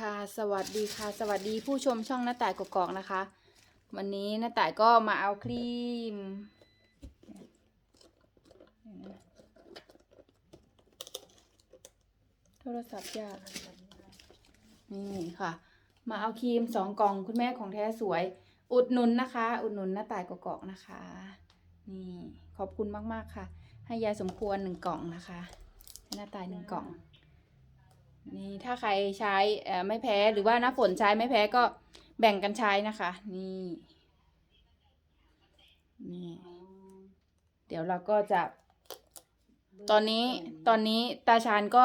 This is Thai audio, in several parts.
ค่ะสวัสดีค่ะ สวัสดีผู้ชมช่องหน้าต่ายกกอกนะคะ วันนี้หน้าต่ายก็มาเอาครีม โทรศัพท์ยากนี่ค่ะ มาเอาครีมสองกล่องคุณแม่ของแท้สวย อุดหนุนนะคะ อุดหนุนหน้าต่ายกกอกนะคะ นี่ขอบคุณมากๆค่ะ ให้ยายสมควรหนึ่งกล่องนะคะให้หน้าต่ายหนึ่งกล่อง นี่ถ้าใครใช้เอ่อไม่แพ้หรือว่าน้าฝนใช้ไม่แพ้ก็แบ่งกันใช้นะคะ นี่นี่เดี๋ยวเราก็จะ ตอนนี้ตอนนี้ตาชานก็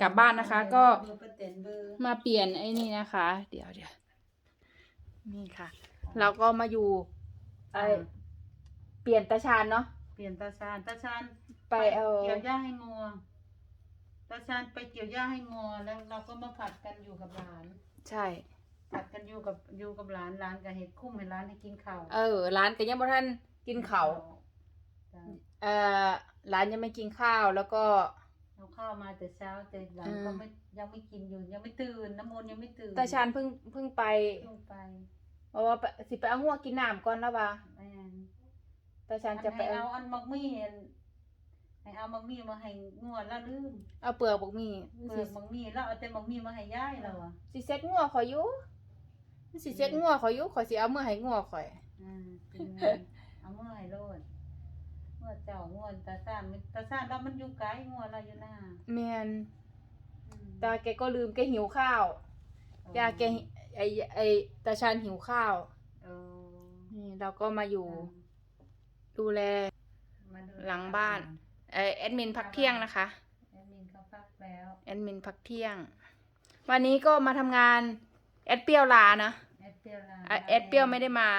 กลับบ้านนะคะ ก็เบอร์ป้าแตนเบอร์มาเปลี่ยนไอ้นี่นะคะ เดี๋ยวเดี๋ยวนี่ค่ะ เราก็มาอยู่ไอเปลี่ยนตาชานเนาะเปลี่ยนตาชานตาชานไปเอาเกี่ยวหญ้าให้งัว ตาชานไปเกี่ยวหญ้าให้งัวแล้วเราก็มาผัดกันอยู่กับหลาน ใช่ ผัดกันอยู่กับอยู่กับหลานหลานกับเห็ดคุ้มให้หลานให้กินข้าวเออร้านก็ยังบ่ทันกินเขาวจ้ะเอ่อร้านยังไม่กินข้าวแล้วก็เอาข้าวมาแต่เช้าแต่หลานอืมก็ไม่ยังไม่กินอยู่ยังไม่ตื่นน้ำมนต์ยังไม่ตื่นตาชานเพิ่งเพิ่งไปลงไปเพราะว่าไปสิไปเอาหัวกินน้ำก่อนแล้วว่าแม่นตาชาอันนจะไปให้เอาเอาอันมักมี่อัน ให้เอามักมี่มาให้งัวแล้วลืมเอาเปลือกบกมีเปิดมักมี่แล้วเอาแต่มักมี่มาให้ย่ายเราอะสิเซ็ตงัวขอยอยู่สิเซ็ตงัวขอยอยู่ขอยสิเอาเมื่อให้งัวขอยอืมเป็นไงเอาเมื่อให้โลดเมื่อเจ้าง่วนตาซ่านมันตาซ่านแล้วมันอยู่ไกลง่วนเราอยู่หน้าแมนอืมตาแกก็ลืมแกหิวข้าวยาแกหิไอไอตาชานหิวข้าวเออนี่เราก็มาอยู่ ดูแลมาดูหลังบ้าน ไอแอดมินพักเที่ยงนะคะ แอดมินเขาพักแล้วแอดมินพักเที่ยง วันนี้ก็มาทำงานแอดเปรี้ยวลานะแอดเปรี้ยวลาอะแอดเปรี้ยวไม่ได้มา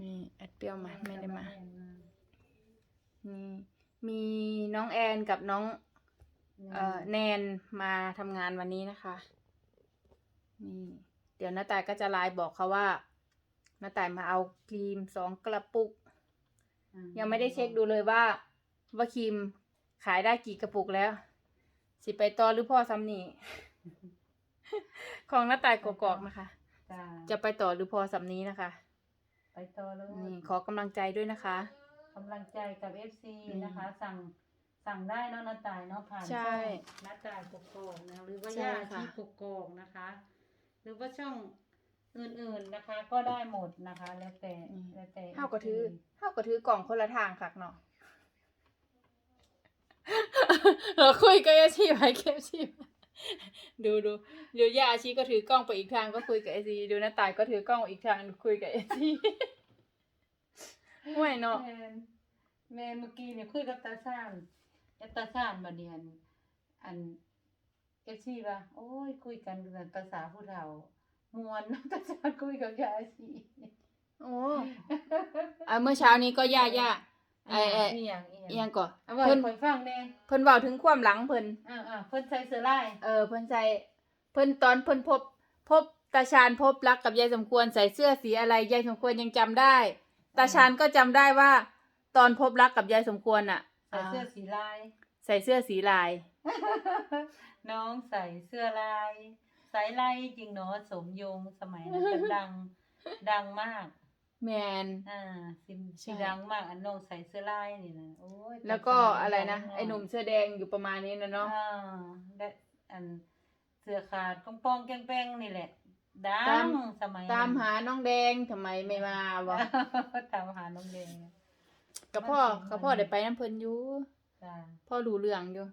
นี่แอดเปรี้ยวมาไม่ได้มานี่มีน้องแอนกับน้องเอ่อแนนมาทำงานวันนี้นะคะนี่เดี๋ยวน้าตายก็จะไลน์บอกเขาว่าน้าตายมาเอาครีมสองกระปุกอืยังไม่ได้เช็คดูเลยว่า ว่าครีมขายได้กี่กระปุกแล้ว สิไปต่อหรือพ่อซ้ำนี่ ของน้าตายกอกๆนะคะ จ้าจะไปต่อหรือพอสำนี้นะคะ ไปต่อเลยนี่ขอกำลังใจด้วยนะคะ กำลังใจกับ FC อืมนะคะ สั่งสั่งได้เนาะน้าตายเนาะผ่านใช่ช่องน้าตายกกอกนะหรือว่าใช่ย่าค่ะชีกกอกนะคะ หรือว่าช่องอื่นๆนะคะ ก็ได้หมดนะคะ แล้วแต่แล้วแต่ เท่าก็ถือ FC เท่าก็ถือกล่องคนละทางคักเนาะ เราคุยกับอาชีพไอเคฟชีดูดูเดี๋ยวยาอาชีก็ถือกล้องไปอีกทางก็คุยกับไอซีดูหน้าตายก็ถือกล้องอีกทางคุยกับไอซีห่วยเนาะแม่นแม่เมื่อกี้เนี่ยคุยกับตาซ่านแล้วตาซ่านบัดเนียนอันเอฟซีว่าโอ้ยคุยกันแบบภาษาผู้เฒ่ามวนนะตาซ่านคุยกับยาอาชีโอ้อะเมื่อเช้านี้ก็ย่าย่า ไอไออีหยังอีอิหยังก่อนเอาไว้เพิ่นคอยฟังแน่เพิ่นเว้าถึงความหลังเพิ่นอ่าอ่าเพิ่นใส่เสื้อลายเออเพิ่นใส่เพิ่นตอนเพิ่นพบ พบตาชาญพบรักกับยายสมควรใส่เสื้อสีอะไรยายสมควรยังจำได้ ตาชาญก็จำได้ว่า ตอนพบรักกับยายสมควรอะใส่เสื้อสีลาย ใส่เสื้อสีลาย น้องใส่เสื้อลาย สายลายจริงเนาะสมยงสมัยนั้นจะดัง ดังมาก แมน อ่าสิใช่ สิดังมากอันน้องใส่เสื้อลายนี่นะโอ้ยแล้วก็สมัยอะไรนะดังมากไอ้หนุ่มเสื้อแดงอยู่ประมาณนี้นะเนาะ อ่าและอันเสื้อขาดกองปองแกงแป้งนี่แหละดัตาม งสมัยตามหาน้องแดงทำไมไม่มาวะตามหาน้องแดงกับพ่อมันสิกับพ่อได้ไปน้ำเพิ่นอยู่จ้าพ่อรู้เรื่องอยู่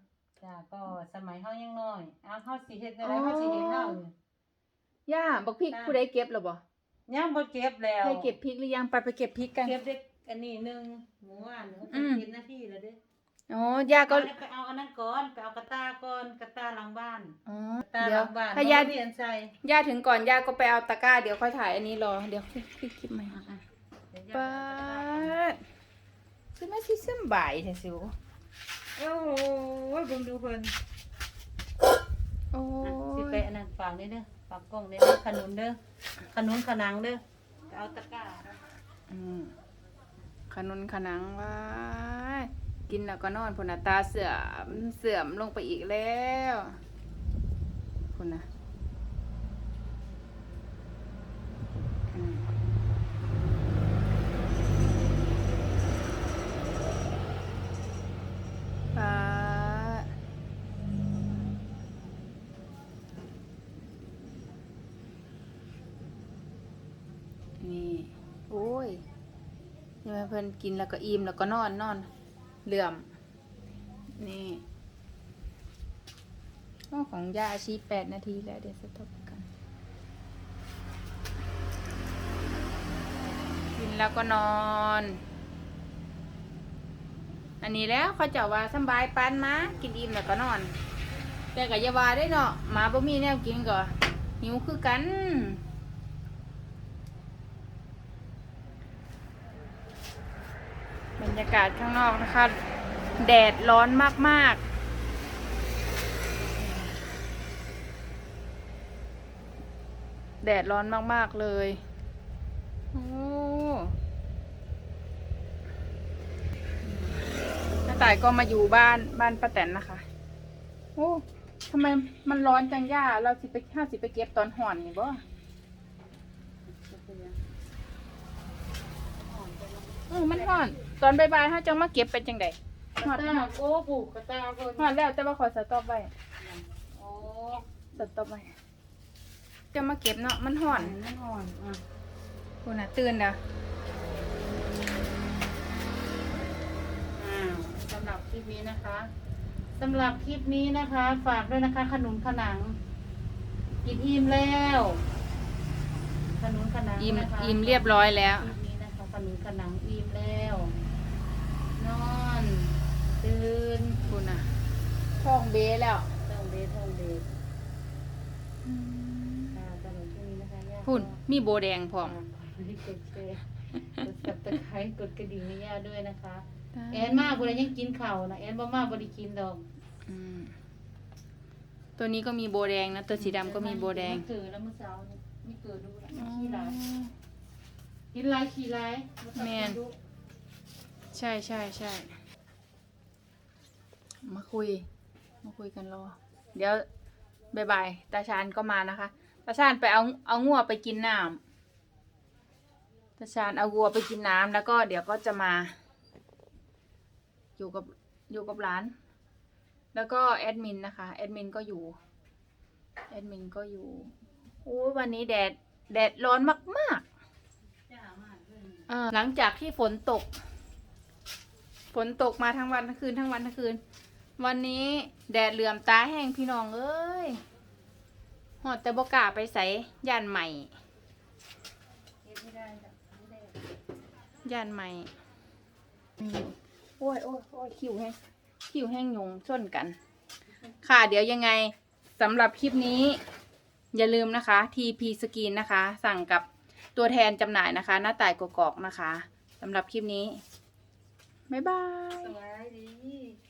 จ้าก็สมัยเฮายังน้อยอ้าวเฮาสิเฮ็ดได้อ๋ไรอเฮาสิเห็นเฮาเนี่ย ย่าบักพริกจ้าผู้ใดเก็บหรอบ่ ยังบ่เก็บแล้วใครเก็บพริกหรือยังไปไปเก็บพริกกัน เก็บได้อันนี้หนึงหมูอ่านหนูอืม กินหน้าที่แล้วเด้อ๋อย่าก็เอาไปเอาอันนั้นก่อนไปเอากระตาก่อนกระตาหลังบ้านอ๋อกระตาหเดี๋ยลัวงบ้านถ้าย่าเรียนใส่ย่าถึงก่อนย่าก็ไปเอาตะกร้าเดี๋ยวค่อยถ่ายอันนี้รอเดี๋ยวคลิปคลิปคลิปใหม่อะเดี๋ยวย่าป้าดคือไม่สิสำบายแท้สิวโอ้โหเบิ่งดูเพิ่นโอ้อะสิไปยอันนั้นฝากนี่เด้อฝากกล้องนี่เด้อขนุนเด้อขนุนขนังเด้อไปเอาตะกร้าอืมขนุนขนังว้ายกินแล้วก็นอนพุ่นน่ะตาเสื่อมเสื่อมลงไปอีกแล้วพุ่นนะ ช่ไหมเพื่อนกินแล้วก็อิ่มแล้วก็นอนนอนเหลื่อม นี่ก็ของยาอาชีแปดนาทีแล้วเดี๋ยวสต็อปกัน กินแล้วก็นอน อันนี้แล้วเขาเจะว่าสบายปานมากินอิ่มแล้วก็นอน แต่ก็อย่าว่าได้เนาะหมาบ่มีแนวกินก็หิวคือกัน บรรยากาศข้างนอกนะคะ แดดร้อนมากๆแดดร้อนมาก ๆ เลยโอ้น้าต่ายก็มาอยู่บ้านบ้านป้าแตนนะคะ โอ้ ทำไมมันร้อนจังย่า เราสิไปห้าสิไปเก็บตอนห่อนนี่บ่เออ มันห่อน ตอนบ่ายๆห้าจังมาเก็บเป็นจังไดกระตาโอ้ปลูกกระตาคนห่อนแล้วแต่ว่าขอสต็อปไว้โอ้สต็อปไว้จะมาเก็บเนาะมันห่อนมันอ่อนอะคุณน่ะตื่นแล้วอ้าวสำหรับคลิปนี้นะคะสำหรับคลิปนี้นะคะ ฝากด้วยนะคะ ขนุนขนัง กินอิ่มแล้ว ขนุนขนังอิ่มนะคะอิ่มเรียบร้อยแล้วคลิ ปนี้นะคะขนุนขนังอิ่มแล้ว นอนตื่นคุณน่ะท้องเบ้แล้วท่องเดทท่องเดทค่ะสำหรับคลิปนี้นะคะย่าพุ่นก็มีโบแดงพร้อมฝากกดแชร์กดสับตะไคร้กดกระดิ่งให้ย่าด้วยนะคะ แอนมากบุรียังกินข้าวนะแอนบ่มากบริกินดอกอืมตัวนี้ก็มีโบแดงนะ ตัวสีดำก็มีโบแดงมันเกิดแล้วเมื่อเช้านี่ไม่เกิดดูละอ๋อขี้ร้าย กินร้ายขี้ร้ายบ่ต้องแม่นกิดูใช่ใช่ใช่มาคุย มาคุยกันรอ เดี๋ยวบายบายตาชานก็มานะคะ ตาชานไปเอาเอางัวไปกินน้ำตาชานเอาวัวไปกินน้ำแล้วก็เดี๋ยวก็จะมา อยู่กับอยู่กับร้าน แล้วก็แอดมินนะคะ แอดมินก็อยู่ แอดมินก็อยู่โอ้ยวันนี้แดดแดดร้อนมาก ๆ จ้ามากเลย เออ หลังจากที่ฝนตก ฝนตกมาทั้งวันทั้งคืนทั้งวันทั้งคืน วันนี้แดดเหลื่อมตาแห้งพี่น้องเอ้ยหอดแต่บกาไปใส่ย่านใหม่ย่านใหม่อืมโอ้ยโอ้ยโอ้ยคิวแห้งคิวแห้งยงส้นกัน ค่ะเดี๋ยวยังไงสำหรับคลิปนี้ อย่าลืมนะคะ TP Skin นะคะ สั่งกับ ตัวแทนจำหน่ายนะคะ หน้าต่ายกกอกนะคะสำหรับคลิปนี้ บ๊ายบาย สวัสดี